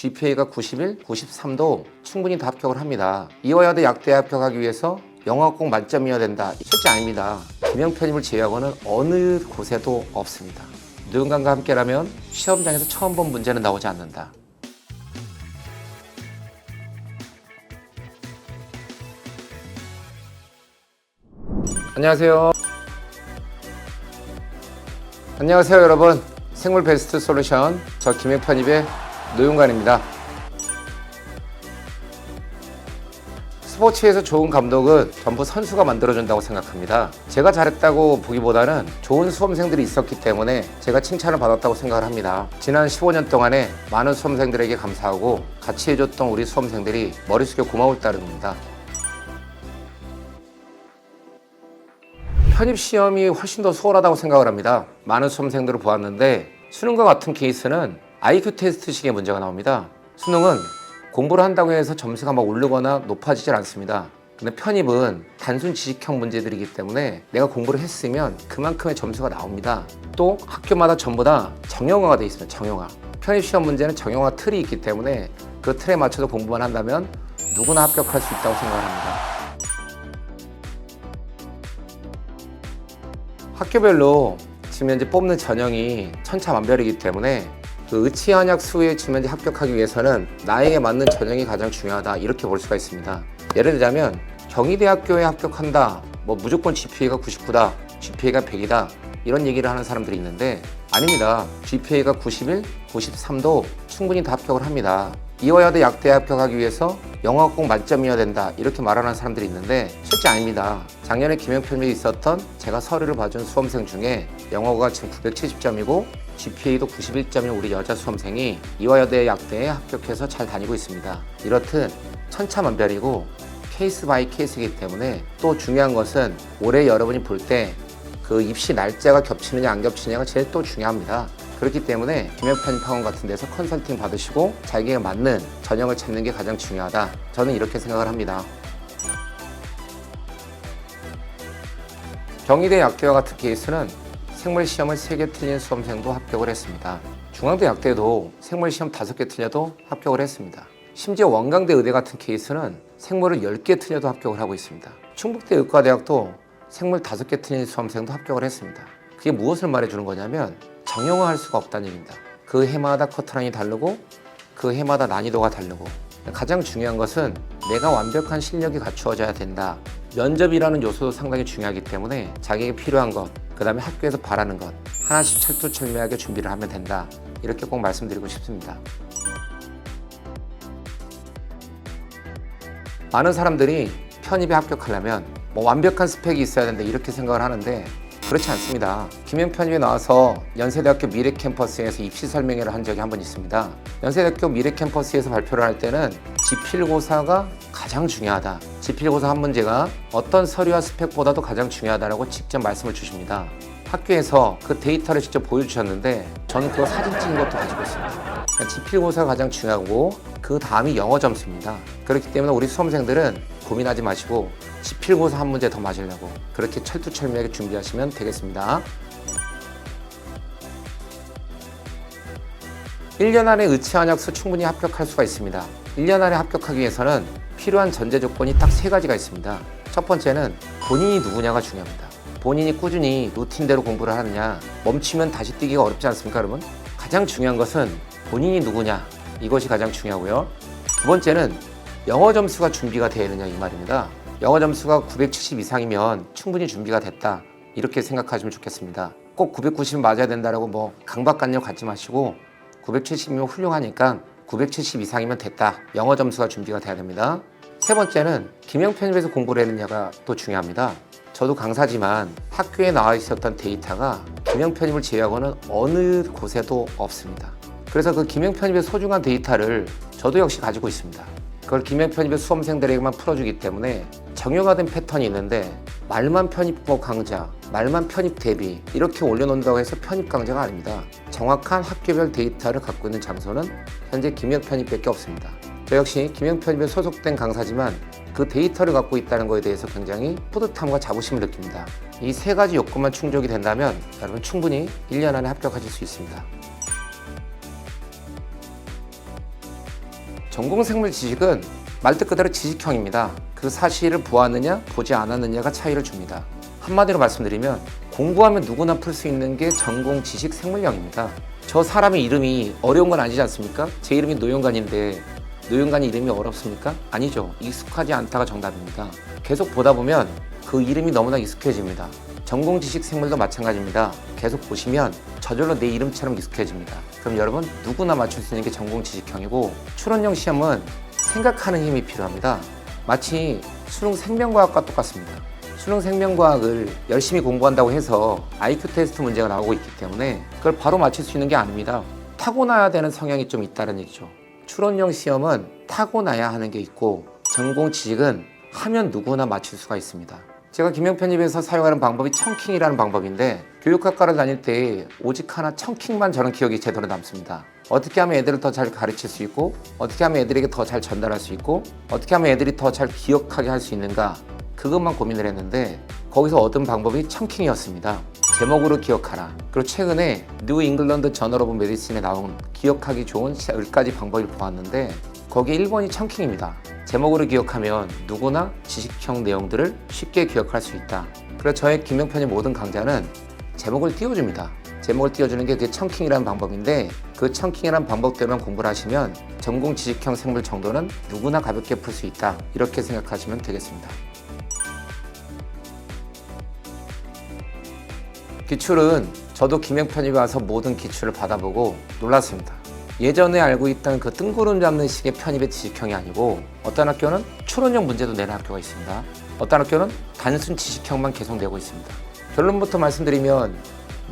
GPA가 91, 93도 충분히 다 합격을 합니다. 이화여대 약대에 합격하기 위해서 영어가 꼭 만점이어야 된다. 실제 아닙니다. 김영 편입을 제외하고는 어느 곳에도 없습니다. 누군가가 함께라면 시험장에서 처음 본 문제는 나오지 않는다. 안녕하세요. 안녕하세요, 여러분. 생물 베스트 솔루션 저 김영 편입의 노윤관입니다. 스포츠에서 좋은 감독은 전부 선수가 만들어준다고 생각합니다. 제가 잘했다고 보기보다는 좋은 수험생들이 있었기 때문에 제가 칭찬을 받았다고 생각을 합니다. 지난 15년 동안에 많은 수험생들에게 감사하고 같이 해줬던 우리 수험생들이 머릿속에 고마울 따름입니다. 편입 시험이 훨씬 더 수월하다고 생각을 합니다. 많은 수험생들을 보았는데 수능과 같은 케이스는 IQ 테스트식의 문제가 나옵니다. 수능은 공부를 한다고 해서 점수가 막 오르거나 높아지질 않습니다. 근데 편입은 단순 지식형 문제들이기 때문에 내가 공부를 했으면 그만큼의 점수가 나옵니다. 또 학교마다 전부 다 정형화가 돼 있습니다. 정형화. 편입 시험 문제는 정형화 틀이 있기 때문에 그 틀에 맞춰서 공부만 한다면 누구나 합격할 수 있다고 생각합니다. 학교별로 지금 현재 뽑는 전형이 천차만별이기 때문에 그 의치한약 지금 현재 합격하기 위해서는 나에게 맞는 전형이 가장 중요하다 이렇게 볼 수가 있습니다. 예를 들자면 경희대학교에 합격한다, 뭐 무조건 GPA가 99다, GPA가 100이다 이런 얘기를 하는 사람들이 있는데 아닙니다. GPA가 91, 93도 충분히 다 합격을 합니다. 이화여대 약대에 합격하기 위해서 영어가 꼭 만점이어야 된다 이렇게 말하는 사람들이 있는데 실제 아닙니다. 작년에 김영편에 있었던 제가 서류를 봐준 수험생 중에 영어가 지금 970점이고 GPA도 91점인 우리 여자 수험생이 이화여대 약대에 합격해서 잘 다니고 있습니다. 이렇듯 천차만별이고 케이스 바이 케이스이기 때문에 또 중요한 것은 올해 여러분이 볼때 그 입시 날짜가 겹치느냐 안 겹치느냐가 제일 또 중요합니다. 그렇기 때문에 김영편입학원 같은 데서 컨설팅 받으시고 자기에 맞는 전형을 찾는 게 가장 중요하다. 저는 이렇게 생각을 합니다. 경희대 약대와 같은 케이스는 생물 시험을 3개 틀린 수험생도 합격을 했습니다. 중앙대 약대도 생물 시험 5개 틀려도 합격을 했습니다. 심지어 원광대 의대 같은 케이스는 생물을 10개 틀려도 합격을 하고 있습니다. 충북대 의과대학도 생물 5개 틀린 수험생도 합격을 했습니다. 그게 무엇을 말해주는 거냐면 정형화할 수가 없다는 얘기입니다. 그 해마다 커트라인이 다르고 그 해마다 난이도가 다르고 가장 중요한 것은 내가 완벽한 실력이 갖추어져야 된다. 면접이라는 요소도 상당히 중요하기 때문에 자기에게 필요한 것, 그 다음에 학교에서 바라는 것 하나씩 철두철미하게 준비를 하면 된다. 이렇게 꼭 말씀드리고 싶습니다. 많은 사람들이 편입에 합격하려면 뭐 완벽한 스펙이 있어야 된다 이렇게 생각을 하는데 그렇지 않습니다. 김영 편입에 나와서 연세대학교 미래 캠퍼스에서 입시 설명회를 한 적이 한 번 있습니다. 연세대학교 미래 캠퍼스에서 발표를 할 때는 지필고사가 가장 중요하다. 지필고사 한 문제가 어떤 서류와 스펙보다도 가장 중요하다라고 직접 말씀을 주십니다. 학교에서 그 데이터를 직접 보여주셨는데 저는 그거 사진 찍은 것도 가지고 있습니다. 그러니까 지필고사가 가장 중요하고 그 다음이 영어 점수입니다. 그렇기 때문에 우리 수험생들은 고민하지 마시고 지필고사 한 문제 더 맞으려고 그렇게 철두철미하게 준비하시면 되겠습니다. 1년 안에 의치한약수 충분히 합격할 수가 있습니다. 1년 안에 합격하기 위해서는 필요한 전제 조건이 딱 세 가지가 있습니다. 첫 번째는 본인이 누구냐가 중요합니다. 본인이 꾸준히 루틴대로 공부를 하느냐, 멈추면 다시 뛰기가 어렵지 않습니까, 여러분? 가장 중요한 것은 본인이 누구냐, 이것이 가장 중요하고요. 두 번째는 영어 점수가 준비가 되느냐 이 말입니다. 영어 점수가 970 이상이면 충분히 준비가 됐다. 이렇게 생각하시면 좋겠습니다. 꼭 990 맞아야 된다라고 뭐 강박관념 갖지 마시고 970이면 훌륭하니까 970 이상이면 됐다. 영어 점수가 준비가 돼야 됩니다. 세 번째는 김영 편입에서 공부를 했느냐가 또 중요합니다. 저도 강사지만 학교에 나와 있었던 데이터가 김영 편입을 제외하고는 어느 곳에도 없습니다. 그래서 그 김영 편입의 소중한 데이터를 저도 역시 가지고 있습니다. 그걸 김영 편입의 수험생들에게만 풀어주기 때문에 정형화 된 패턴이 있는데 말만 편입고 강좌, 말만 편입 대비 이렇게 올려놓는다고 해서 편입 강좌가 아닙니다. 정확한 학교별 데이터를 갖고 있는 장소는 현재 김영 편입밖에 없습니다. 저 역시 김영 편입에 소속된 강사지만 그 데이터를 갖고 있다는 것에 대해서 굉장히 뿌듯함과 자부심을 느낍니다. 이 세 가지 요건만 충족이 된다면 여러분 충분히 1년 안에 합격하실 수 있습니다. 전공생물 지식은 말 뜻 그대로 지식형입니다. 그 사실을 보았느냐, 보지 않았느냐가 차이를 줍니다. 한마디로 말씀드리면 공부하면 누구나 풀 수 있는 게 전공 지식 생물형입니다. 저 사람의 이름이 어려운 건 아니지 않습니까? 제 이름이 노영관인데 노영관이 이름이 어렵습니까? 아니죠. 익숙하지 않다가 정답입니다. 계속 보다 보면 그 이름이 너무나 익숙해집니다. 전공 지식 생물도 마찬가지입니다. 계속 보시면 저절로 내 이름처럼 익숙해집니다. 그럼 여러분 누구나 맞출 수 있는 게 전공 지식형이고 추론형 시험은 생각하는 힘이 필요합니다. 마치 수능 생명과학과 똑같습니다. 수능 생명과학을 열심히 공부한다고 해서 IQ 테스트 문제가 나오고 있기 때문에 그걸 바로 맞출 수 있는 게 아닙니다. 타고나야 되는 성향이 좀 있다는 얘기죠. 추론형 시험은 타고나야 하는 게 있고 전공 지식은 하면 누구나 맞출 수가 있습니다. 제가 김영편집에서 사용하는 방법이 청킹이라는 방법인데 교육학과를 다닐 때 오직 하나 청킹만 저는 기억이 제대로 남습니다. 어떻게 하면 애들을 더 잘 가르칠 수 있고 어떻게 하면 애들에게 더 잘 전달할 수 있고 어떻게 하면 애들이 더 잘 기억하게 할 수 있는가 그것만 고민을 했는데 거기서 얻은 방법이 청킹이었습니다. 제목으로 기억하라. 그리고 최근에 뉴 잉글랜드 저널 오브 메디슨에 나온 기억하기 좋은 10가지 방법을 보았는데 거기에 1번이 청킹입니다. 제목으로 기억하면 누구나 지식형 내용들을 쉽게 기억할 수 있다. 그래서 저의 김영편의 모든 강좌는 제목을 띄워줍니다. 제목을 띄워주는 게그 청킹이라는 방법인데 그 청킹이라는 방법대로만 공부를 하시면 전공 지식형 생물 정도는 누구나 가볍게 풀 수 있다. 이렇게 생각하시면 되겠습니다. 기출은 저도 김영편이 와서 모든 기출을 받아보고 놀랐습니다. 예전에 알고 있던 그 뜬구름 잡는 식의 편입의 지식형이 아니고 어떤 학교는 추론형 문제도 내는 학교가 있습니다. 어떤 학교는 단순 지식형만 계속 내고 있습니다. 결론부터 말씀드리면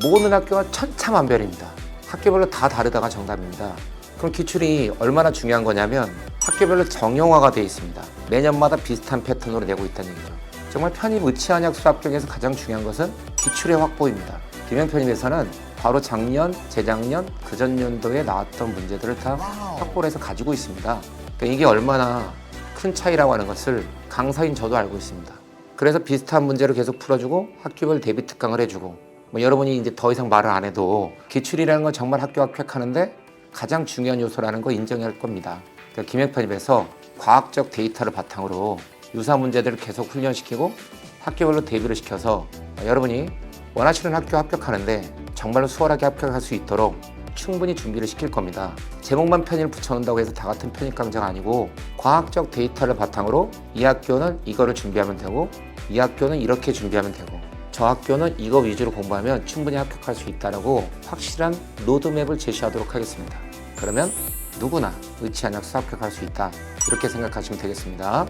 모든 학교가 천차만별입니다. 학교별로 다 다르다가 정답입니다. 그럼 기출이 얼마나 중요한 거냐면 학교별로 정형화가 되어 있습니다. 매년마다 비슷한 패턴으로 내고 있다는 얘기죠. 정말 편입 의치한약 수학적에서 가장 중요한 것은 기출의 확보입니다. 김영 편입에서는 바로 작년, 재작년, 그전년도에 나왔던 문제들을 다 확보를 해서 가지고 있습니다. 그러니까 이게 얼마나 큰 차이라고 하는 것을 강사인 저도 알고 있습니다. 그래서 비슷한 문제를 계속 풀어주고 학교별 대비 특강을 해주고 뭐 여러분이 이제 더 이상 말을 안 해도 기출이라는 건 정말 학교 합격하는데 가장 중요한 요소라는 거 인정할 겁니다. 그러니까 김영 편입에서 과학적 데이터를 바탕으로 유사 문제들을 계속 훈련시키고 학교별로 대비를 시켜서 여러분이 원하시는 학교 합격하는데 정말로 수월하게 합격할 수 있도록 충분히 준비를 시킬 겁니다. 제목만 편입을 붙여놓는다고 해서 다 같은 편입 강좌가 아니고 과학적 데이터를 바탕으로 이 학교는 이거를 준비하면 되고 이 학교는 이렇게 준비하면 되고 저 학교는 이거 위주로 공부하면 충분히 합격할 수 있다라고 확실한 로드맵을 제시하도록 하겠습니다. 그러면 누구나 의치한약 수합격할 수 있다 이렇게 생각하시면 되겠습니다.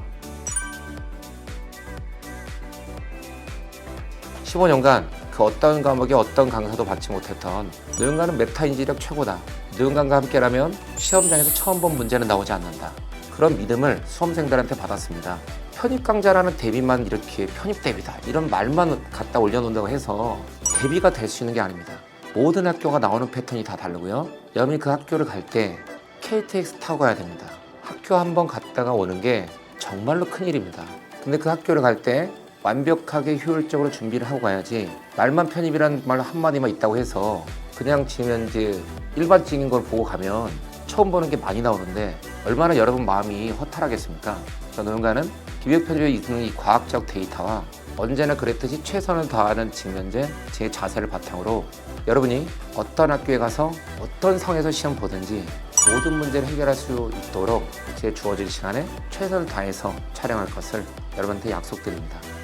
15년간 그 어떤 과목에 어떤 강사도 받지 못했던 노영관은 메타 인지력 최고다. 노영관과 함께라면 시험장에서 처음 본 문제는 나오지 않는다. 그런 믿음을 수험생들한테 받았습니다. 편입 강좌라는 대비만 이렇게 편입 대비다 이런 말만 갖다 올려놓는다고 해서 대비가 될 수 있는 게 아닙니다. 모든 학교가 나오는 패턴이 다 다르고요. 여러분이 그 학교를 갈 때 KTX 타고 가야 됩니다. 학교 한 번 갔다가 오는 게 정말로 큰 일입니다. 근데 그 학교를 갈때 완벽하게 효율적으로 준비를 하고 가야지 말만 편입이라는 말 한마디만 있다고 해서 그냥 지면 이제 일반적인 걸 보고 가면 처음 보는 게 많이 나오는데 얼마나 여러분 마음이 허탈하겠습니까? 저 노영가는 기획 편집에 있는 이 과학적 데이터와 언제나 그랬듯이 최선을 다하는 직면제 제 자세를 바탕으로 여러분이 어떤 학교에 가서 어떤 상에서 시험 보든지 모든 문제를 해결할 수 있도록 제 주어진 시간에 최선을 다해서 촬영할 것을 여러분한테 약속드립니다.